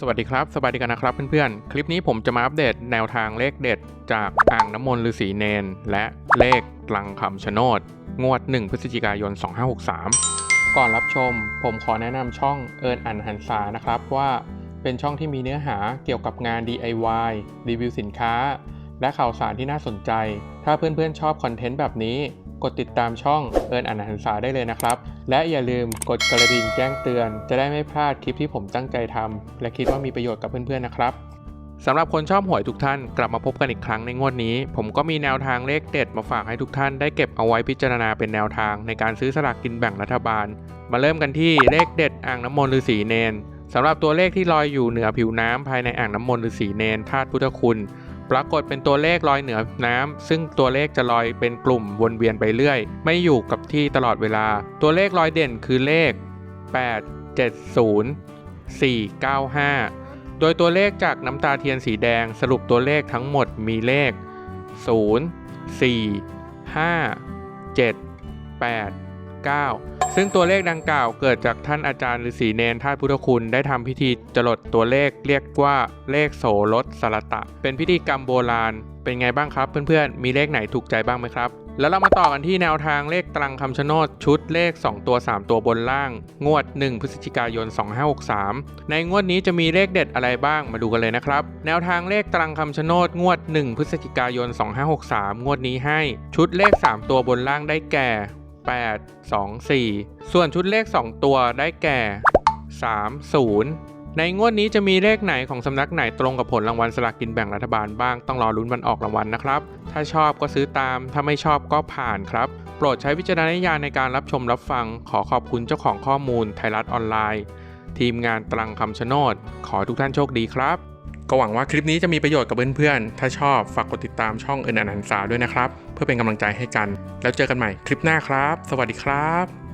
สวัสดีครับ สวัสดีกันนะครับเพื่อนๆ คลิปนี้ผมจะมาอัปเดตแนวทางเลขเด็ด จากอ่างน้ำมนต์ฤาษีเนน และเลขกลังคำชะโนด งวด 1 พฤศจิกายน 2563 ก่อนรับชม ผมขอแนะนำช่องเอิญอันหันษานะครับว่าเป็นช่องที่มีเนื้อหาเกี่ยวกับงาน DIY รีวิวสินค้า และข่าวสารที่น่าสนใจ ถ้าเพื่อนๆชอบคอนเทนต์แบบนี้ กดติดตามช่องเอิญอันหันษาได้เลยนะครับ และอย่าลืมกดกระดิ่งแจ้งเตือน จะได้ไม่พลาดคลิปที่ผมตั้งใจทำและคิดว่ามีประโยชน์กับเพื่อนๆนะครับสำหรับคนชอบหวยทุกท่านกลับมาพบกันอีกครั้งในงวดนี้ ผมก็มีแนวทางเลขเด็ดมาฝากให้ทุกท่านได้เก็บเอาไว้พิจารณาเป็นแนวทางในการซื้อสลากกินแบ่งรัฐบาล มาเริ่มกันที่เลขเด็ดอ่างน้ำมนต์ฤาษีเนนสำหรับตัวเลขที่ลอยอยู่เหนือผิวน้ำภายในอ่างน้ำมนต์ฤาษีเนนธาตุพุทธคุณ ปรากฏเป็นตัวเลขลอยเหนือน้ำซึ่งตัวเลขจะลอยเป็นกลุ่มวนเวียนไปเรื่อย ไม่อยู่กับที่ตลอดเวลา ตัวเลขลอยเด่นคือเลข 8 70 495 โดยตัวเลขจากน้ำตาเทียนสีแดงสรุปตัวเลขทั้งหมดมีเลข 0 4 5 7 8 9 ซึ่งตัวเลขดังกล่าวเกิดจากท่านอาจารย์ฤาษีเนนธาพุทธคุณได้ทำพิธีจรดตัวเลขเรียกว่าเลขโสรสสรตะ เป็นพิธีกรรมโบราณ เป็นไงบ้างครับ เพื่อนๆ มีเลขไหนถูกใจบ้างไหมครับ แล้วเรามาต่อกันที่แนวทางเลขตรังคำชะโนดชุดเลข 2 ตัว 3 ตัวบนล่าง งวด 1 พฤศจิกายน 2563 ในงวดนี้จะมีเลขเด็ดอะไรบ้างมาดูกันเลยนะครับ แนวทางเลขตรังคำชะโนดงวด 1 พฤศจิกายน 2563 งวดนี้ให้ ชุดเลข 3 ตัวบนล่างได้แก่ 8 2 4 ส่วนชุดเลข 2 ตัวได้แก่ 3 0 ในงวดนี้จะมีเลขไหนของสำนักไหนตรงกับผลรางวัลสลากกินแบ่งรัฐบาลบ้างต้องรอลุ้นวันออกรางวัลนะครับ ถ้าชอบก็ซื้อตาม ถ้าไม่ชอบก็ผ่านครับ โปรดใช้วิจารณญาณในการรับชมรับฟัง ขอขอบคุณเจ้าของข้อมูลไทยรัฐออนไลน์ ทีมงานตรังคำชะโนด ขอทุกท่านโชคดีครับ ก็หวังว่าคลิปนี้จะมีประโยชน์กับเพื่อนๆ ถ้าชอบฝากกดติดตามช่องเอินอนันสาด้วยนะครับ เพื่อเป็นกำลังใจให้กัน แล้วเจอกันใหม่คลิปหน้าครับ สวัสดีครับ